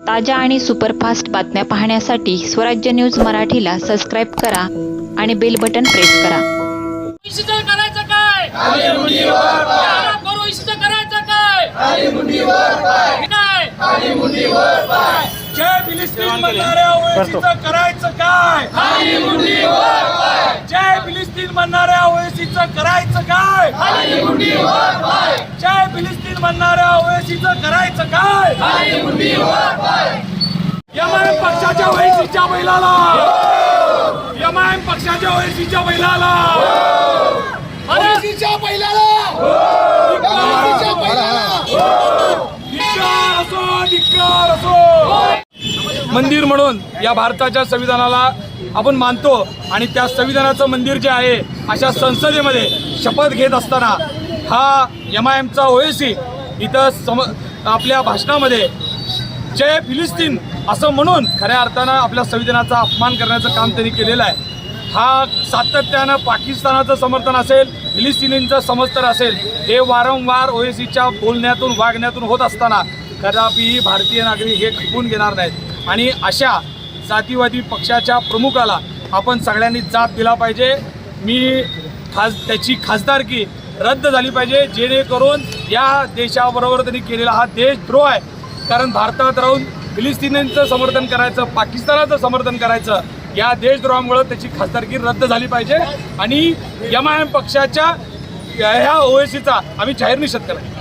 ताज्या आणि सुपरफास्ट बातम्या पाहण्यासाठी स्वराज्य न्यूज मराठीला सबस्क्राईब करा आणि बेल बटन प्रेस करा. करायचं काय? जय फिलिस्तीन म्हणणाऱ्या ओएसीचं करायचं काय? म्हणणाऱ्या ओएसीचं करायचं काय? एमआयएम पक्षाच्या ओएसीच्या बैलाला. एमआयएम पक्षाच्या ओएसीच्या बैलाला. ओएसीच्या बैलाला. धिक्कार असो धिक्कार असो. मंदिर म्हणून या भारताच्या संविधानाला आपण मानतो आणि त्या संविधानाचं मंदिर जे आहे अशा संसदेमध्ये शपथ घेत असताना हा एम आय एमचा ओएसी इथं सम आपल्या भाषणामध्ये जय फिलिस्तीन असं म्हणून खऱ्या अर्थानं आपल्या संविधानाचा अपमान करण्याचं काम त्यांनी केलेलं आहे. हा सातत्यानं पाकिस्तानाचं समर्थन असेल फिलिस्तिनींचं समर्थन असेल हे वारंवार ओएसीच्या बोलण्यातून वागण्यातून होत असताना कदापिही भारतीय नागरिक हे खपवून घेणार नाहीत. आणि अशा जातीवादी पक्षाच्या प्रमुखाला आपण सगळ्यांनी जात दिला पाहिजे. मी खास त्याची खासदारकी रद्द झाली पाहिजे जेणेकरून या देशाबरोबर त्यांनी केलेला हा देशद्रोह आहे. कारण भारतात राहून फिलिस्तिनींचं समर्थन करायचं पाकिस्तानाचं समर्थन करायचं या देशद्रोहामुळं त्याची खासदारकी रद्द झाली पाहिजे. आणि एम आय एम पक्षाच्या ह्या ओएसीचा आम्ही जाहीर निषेध करायचा